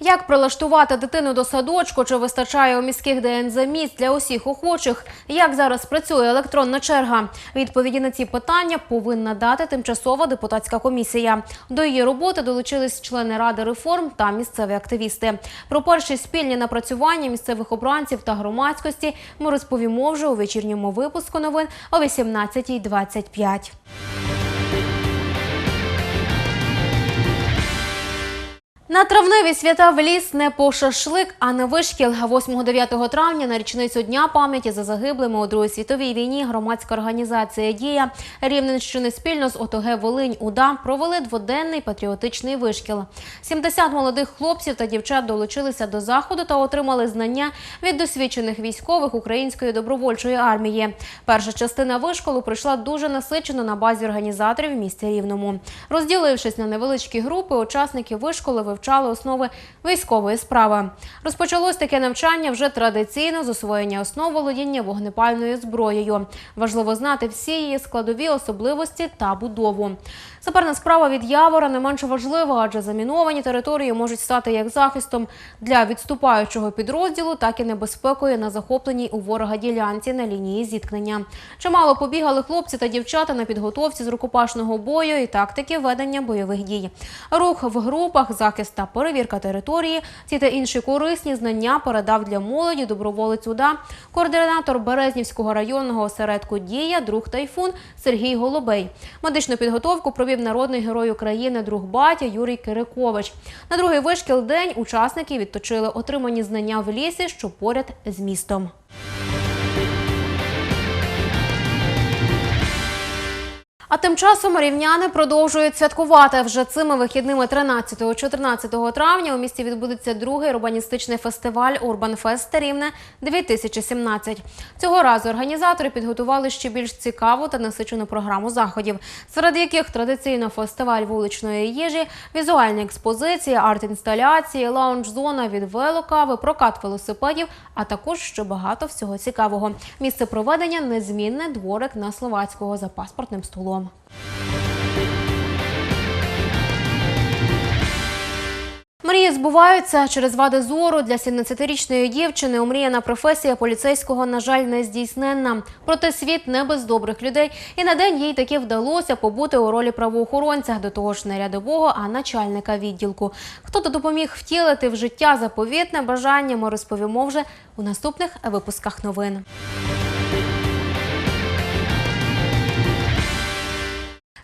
Як прилаштувати дитину до садочку? Чи вистачає у міських ДНЗ місць для усіх охочих? Як зараз працює електронна черга? Відповіді на ці питання повинна дати тимчасова депутатська комісія. До її роботи долучились члени ради реформ та місцеві активісти. Про перші спільні напрацювання місцевих обранців та громадськості ми розповімо вже у вечірньому випуску новин о 18.25. На травневі свята в ліс не по шашлик, а на вишкіл. 8-9 травня на річницю Дня пам'яті за загиблими у Другій світовій війні громадська організація Дія Рівненщини спільно з ОТГ Волинь УДА провели дводенний патріотичний вишкіл. 70 молодих хлопців та дівчат долучилися до заходу та отримали знання від досвідчених військових української добровольчої армії. Перша частина вишколу пройшла дуже насичено на базі організаторів в місті Рівному. Розділившись на невеличкі групи, учасники вишколи вивчали основи військової справи. Розпочалось таке навчання вже традиційно з освоєння основ володіння вогнепальною зброєю. Важливо знати всі її складові особливості та будову. Саперна справа від Явора не менш важлива, адже заміновані території можуть стати як захистом для відступаючого підрозділу, так і небезпекою на захопленій у ворога ділянці на лінії зіткнення. Чимало побігали хлопці та дівчата на підготовці з рукопашного бою і тактики ведення бойових дій. Рух в групах, захист та перевірка території. Ці та інші корисні знання передав для молоді доброволець УДА, координатор Березнівського районного осередку Дія, друг Тайфун Сергій Голубей. Медичну підготовку провів народний герой України, друг батя Юрій Кирикович. На другий вишкіл день учасники відточили отримані знання в лісі, що поряд з містом. А тим часом рівняни продовжують святкувати. Вже цими вихідними 13-14 травня у місті відбудеться другий урбаністичний фестиваль Урбанфест Рівне 2017. Цього разу організатори підготували ще більш цікаву та насичену програму заходів, серед яких традиційно фестиваль вуличної їжі, візуальні експозиції, арт-інсталяції, лаунж-зона від велокави, прокат велосипедів, а також ще багато всього цікавого. Місце проведення незмінне дворик на словацького за паспортним столом. Мрії збуваються через вади зору для 17-річної дівчини. Омріяна професія поліцейського, на жаль, не здійсненна. Проте світ не без добрих людей. І на день їй таки вдалося побути у ролі правоохоронця, до того ж не рядового, а начальника відділку. Хто то допоміг втілити в життя заповітне бажання, ми розповімо вже у наступних випусках новин.